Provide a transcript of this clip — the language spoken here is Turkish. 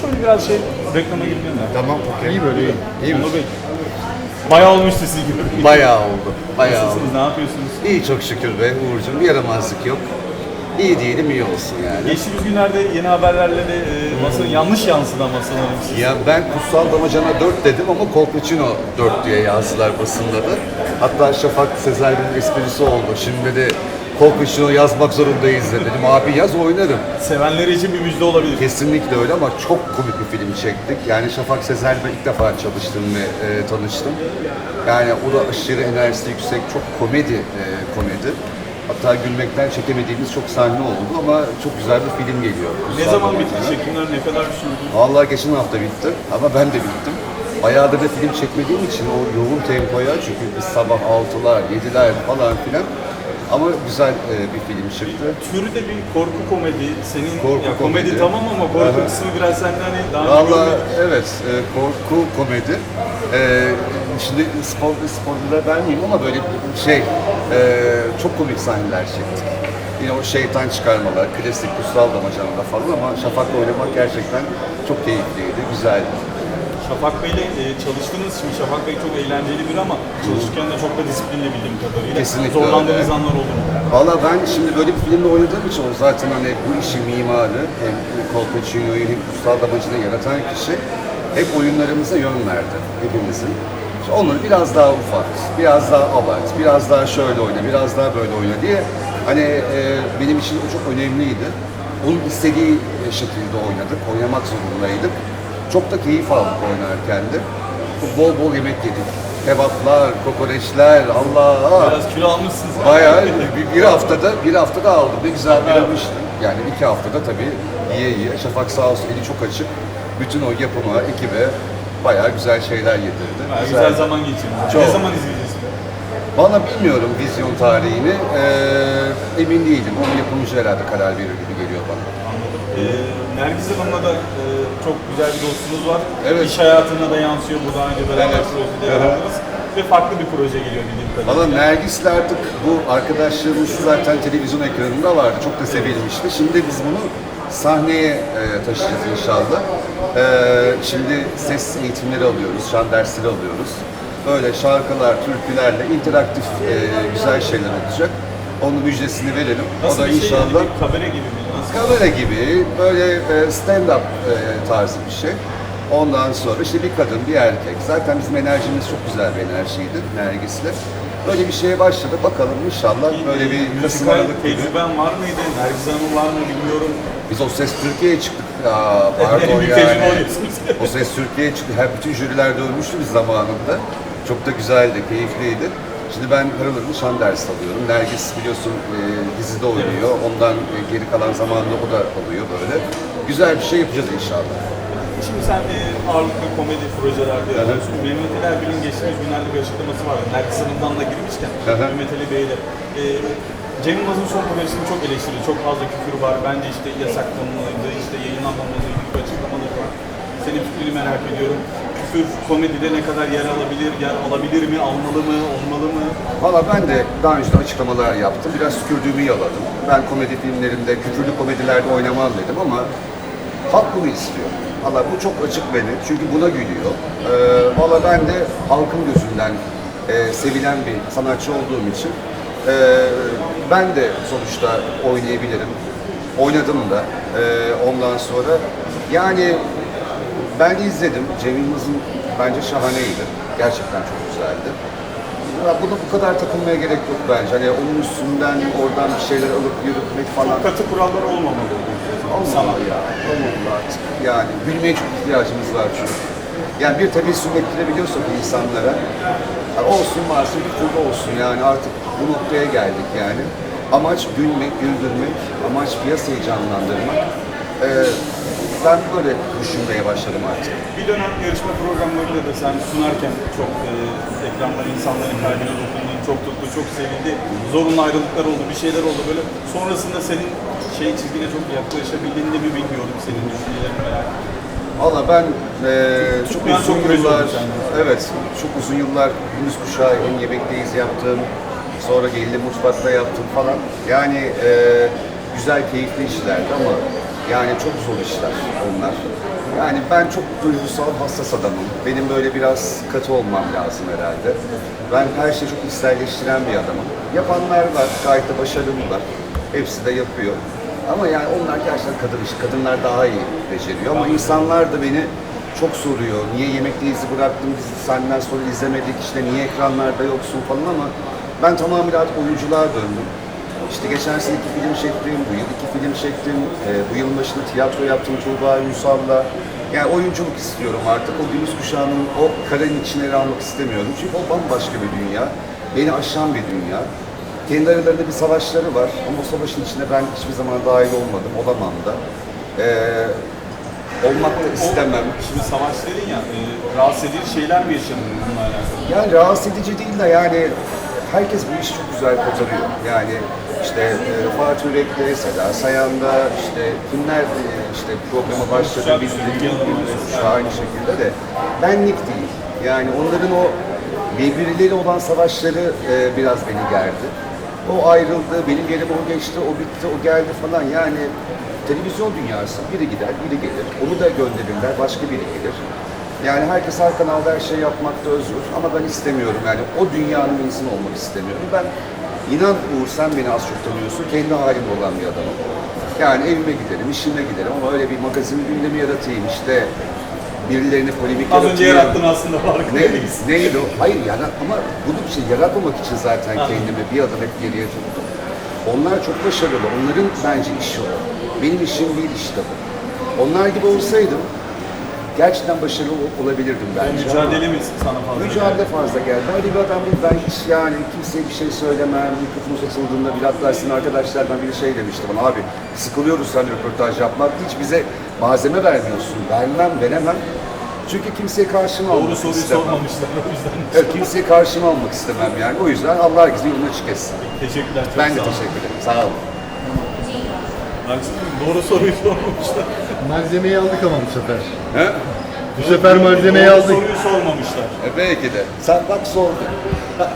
Şöyle biraz şey reklama girmeyelim mi? Tamam, okey. İyi böyle iyi. İyi mi? Onur Bey. Bayağı olmuş sizi gibi. Bayağı oldu. Bayağı oldu. Nasılsınız, ne yapıyorsunuz? İyi çok şükür be Uğur'cum. Bir yaramazlık yok. İyi diyelim iyi olsun yani. Geçtiğimiz günlerde yeni haberlerle de e, masanın yanlış yansıdı ama sanırım siz. Ya ben kutsal damacana 4 dedim ama Colpacino 4 diye yazdılar basında da. Hatta Şafak Sezer'in esprisi oldu. Şimdi de Colpacino yazmak zorundayız de dedim. Abi yaz oynarım. Sevenleri için bir müjde olabilir. Kesinlikle öyle ama çok komik bir film çektik. Yani Şafak Sezer'le ilk defa çalıştım ve e, tanıştım. Yani o da aşırı enerjisi yüksek, çok komedi e, komedi. Hatta gülmekten çekemediğimiz çok sahne oldu ama çok güzel bir film geliyor. Ne Kutsal zaman bitti çekimler, ne kadar sürdü? Vallahi geçen hafta bitti ama ben de bittim. Bayağıdır da film çekmediğim için o yoğun tempoya çünkü biz sabah 6'lar, 7'ler falan filan ama güzel e, bir film çıktı. Türü de bir korku komedi. Senin Korku ya komedi, komedi. tamam ama korku Aha. kısmı biraz senden hani daha Valla evet e, korku komedi. E, şimdi spor, sporcular vermeyeyim ama böyle şey e, çok komik sahneler çektik. Yine o şeytan çıkarmalar, klasik kutsal damacanada falan ama Şafak'la oynamak gerçekten çok keyifliydi, güzeldi. Şafak Bey'le e, çalıştınız. Şimdi Şafak Bey çok eğlenceli biri ama çalışırken de çok da disiplinli bildiğim kadarıyla. Kesinlikle Zorlandığınız öyle. anlar oldu mu? Valla ben şimdi böyle bir filmde oynadığım için o zaten hani bu işin mimarı hem Colpacino'yu hem Kutsal Damacı'nı yaratan kişi hep oyunlarımıza yön verdi hepimizin. İşte onları biraz daha ufak, biraz daha abart, biraz daha şöyle oyna, biraz daha böyle oyna diye hani e, benim için o çok önemliydi. Onun istediği şekilde oynadık, oynamak zorundaydık. Çok da keyif aldık oynarken de. Bol bol yemek yedik. Kebaplar, kokoreçler, Allah! Biraz kilo almışsınız. Bayağı bir, bir haftada bir haftada aldım. Ne güzel bir almıştım. Yani iki haftada tabii yiye yiye. Şafak sağ olsun eli çok açık. Bütün o yapıma, ekibe bayağı güzel şeyler yedirdi. Ha, güzel zaman geçirdiniz. Çok. Ne zaman izleyeceğiz? Valla bilmiyorum vizyon tarihini. Ee, emin değilim. Onun yapımcı herhalde karar verir gibi geliyor bana. Ee, Nergiz Hanım'la da e, çok güzel bir dostluğunuz var. Evet. İş hayatına da yansıyor bu daha önce beraber Evet. projede Evet. yaptınız. Ve farklı bir proje geliyor bildiğim kadarıyla. Valla Nergis'le artık bu arkadaşlığımız zaten televizyon ekranında vardı. Çok da sevilmişti. Şimdi biz bunu sahneye e, taşıyacağız inşallah. E, şimdi ses eğitimleri alıyoruz, şan dersleri alıyoruz. Böyle şarkılar, türkülerle interaktif e, güzel şeyler olacak. Onun müjdesini verelim. Nasıl o da bir şey inşallah yani bir gibi mi? Kamera gibi böyle e, stand-up e, tarzı bir şey. Ondan sonra işte bir kadın, bir erkek. Zaten bizim enerjimiz çok güzel bir enerjiydi Nergis'le. Böyle bir şeye başladı. Bakalım inşallah böyle bir Kasım müzikal Aralık gibi. tecrüben var mıydı? Nergiz Hanım var mı bilmiyorum. Biz o ses Türkiye'ye çıktık. Aa, pardon büyük tecrübe yani. oluyorsunuz. o ses Türkiye'ye çıktı. Her bütün jüriler dönmüştü biz zamanında. Çok da güzeldi, keyifliydi. Şimdi ben harıl şan dersi alıyorum. Nergis biliyorsun e, dizide oynuyor. Ondan e, geri kalan zamanda o da alıyor böyle. Güzel bir şey yapacağız inşallah. Şimdi sen e, ağırlıklı komedi projelerde yapıyorsun. Mehmet Ali Erbil'in geçtiğimiz günlerde bir açıklaması vardı. Nergis Hanım'dan da girmişken Hı hı. Mehmet Ali Bey'le. E, Cem Yılmaz'ın son projesini çok eleştirdi. Çok fazla küfür var. Bence işte yasaklanmalıydı, işte yayınlanmamalıydı gibi açıklamaları var. Senin fikrini merak ediyorum. Küfür komedide ne kadar yer alabilir, yer alabilir mi, almalı mı, olmalı mı? Valla ben de daha önce açıklamalar yaptım. Biraz tükürdüğümü yaladım. Ben komedi filmlerinde, küfürlü komedilerde oynamam dedim ama halk bunu istiyor. Valla bu çok açık beni çünkü buna gülüyor. Ee, Valla ben de halkın gözünden e, sevilen bir sanatçı olduğum için e, ben de sonuçta oynayabilirim. Oynadım da e, ondan sonra. Yani ben izledim. Cem Yılmaz'ın bence şahaneydi. Gerçekten çok güzeldi. Ya buna bu kadar takılmaya gerek yok bence. Hani onun üstünden oradan bir şeyler alıp yürütmek falan. Katı kurallar olmamalı. Olmamalı ya. Olmamalı artık. Yani gülmeye çok ihtiyacımız var çünkü. Yani bir tebessüm ettirebiliyorsak insanlara olsun varsın bir türlü olsun yani artık bu noktaya geldik yani. Amaç gülmek, güldürmek, amaç piyasayı canlandırmak. Ee, ben böyle düşünmeye başladım artık. Bir dönem yarışma programlarıyla da sen sunarken çok e, ekranlar insanların kalbine dokunduğun, çok tuttu, çok sevildi. Zorunlu ayrılıklar oldu, bir şeyler oldu böyle. Sonrasında senin şey çizgine çok yaklaşabildiğini de mi bilmiyorum senin düşüncelerini merak ediyorum. Valla ben eee çok Tutmayan uzun çok yıllar, evet çok uzun yıllar Gündüz Kuşağı hem Yemekteyiz yaptım, sonra Geldi Mutfak'ta yaptım falan. Yani eee, güzel, keyifli işlerdi ama Yani çok zor işler onlar. Yani ben çok duygusal, hassas adamım. Benim böyle biraz katı olmam lazım herhalde. Ben her şeyi çok içselleştiren bir adamım. Yapanlar var, gayet de başarılılar. Hepsi de yapıyor. Ama yani onlar gerçekten kadın işi. Kadınlar daha iyi beceriyor. Ama insanlar da beni çok soruyor. Niye yemekte izi bıraktın, biz senden sonra izlemedik, işte niye ekranlarda yoksun falan ama ben tamamen artık oyunculuğa döndüm. İşte geçen sene iki film çektim, bu yıl iki film çektim. Ee, bu yılın başında tiyatro yaptım Tuğba Ünsal'la. Yani oyunculuk istiyorum artık. O günümüz kuşağının o karenin içine yer almak istemiyorum. Çünkü o bambaşka bir dünya. Beni aşan bir dünya. Kendi aralarında bir savaşları var ama o savaşın içine ben hiçbir zaman dahil olmadım, olamam da. Ee, olmak da istemem. Şimdi savaş dedin ya, e, rahatsız edici şeyler mi yaşadın bununla alakalı? Yani rahatsız edici değil de yani herkes bu işi çok güzel kotarıyor. Yani işte e, Fatih Ürek'te, Seda Sayan'da işte kimler e, işte programa başladı biz de şu aynı şekilde de benlik değil. Yani onların o birbirleri olan savaşları e, biraz beni gerdi. O ayrıldı, benim yerime o geçti, o bitti, o geldi falan. Yani televizyon dünyası biri gider, biri gelir. Onu da gönderirler, başka biri gelir. Yani herkes her kanalda her şey yapmakta özgür ama ben istemiyorum yani o dünyanın insanı olmak istemiyorum. Ben inan Uğur sen beni az çok tanıyorsun, kendi halimde olan bir adamım. Yani evime giderim, işime giderim ama öyle bir magazin gündemi yaratayım işte birilerine polemik Az önce yarattın aslında Ne, farkındayız. neydi o? Hayır yani ama bunu bir şey yaratmamak için zaten kendimi bir adım hep geriye tuttum. Onlar çok başarılı. Onların bence işi o. Benim işim değil işte bu. Onlar gibi olsaydım gerçekten başarılı ol- olabilirdim bence. mücadele mi sana fazla? Mücadele fazla geldi. Öyle bir adam değil. Ben hiç yani kimseye bir şey söylemem. Mikrofonu satıldığında bir hatta sizin arkadaşlardan biri şey demişti bana. Abi sıkılıyoruz sen röportaj yapmak. Hiç bize malzeme vermiyorsun. Vermem, veremem. Çünkü kimseye karşıma Doğru almak soruyu istemem. sormamışlar o yüzden. Evet, kimseye karşıma almak istemem yani. O yüzden Allah herkesin yolunu açık etsin. Teşekkürler. Çok Ben de sağ olun. teşekkür ederim. Sağ olun. Doğru soruyu sormamışlar. Malzemeyi aldık ama bu sefer. He? Bu sefer malzemeyi Doğru aldık. soruyu sormamışlar. E belki de. Sen bak sordun.